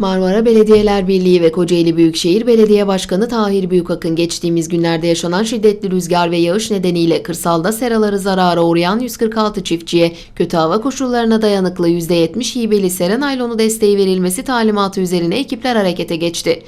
Marmara Belediyeler Birliği ve Kocaeli Büyükşehir Belediye Başkanı Tahir Büyükakın geçtiğimiz günlerde yaşanan şiddetli rüzgar ve yağış nedeniyle kırsalda seraları zarara uğrayan 146 çiftçiye kötü hava koşullarına dayanıklı %70 hibeli sera naylonu desteği verilmesi talimatı üzerine ekipler harekete geçti.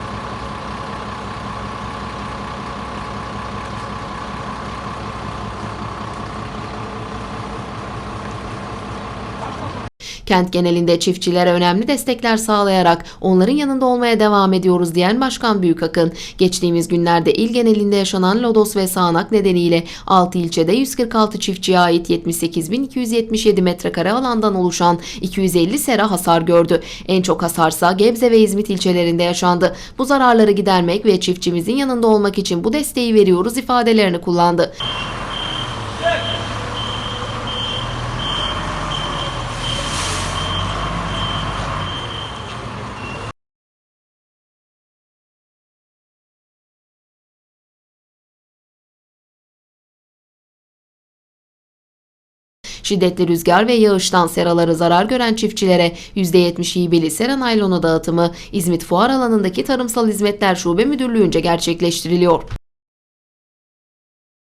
Kent genelinde çiftçilere önemli destekler sağlayarak onların yanında olmaya devam ediyoruz diyen Başkan Büyükakın, geçtiğimiz günlerde il genelinde yaşanan lodos ve sağanak nedeniyle 6 ilçede 146 çiftçiye ait 78.277 metrekare alandan oluşan 250 sera hasar gördü. En çok hasarsa Gebze ve İzmit ilçelerinde yaşandı. Bu zararları gidermek ve çiftçimizin yanında olmak için bu desteği veriyoruz ifadelerini kullandı. Şiddetli rüzgar ve yağıştan seraları zarar gören çiftçilere %70 hibeli sera naylonu dağıtımı İzmit Fuar alanındaki Tarımsal Hizmetler Şube Müdürlüğü'nce gerçekleştiriliyor.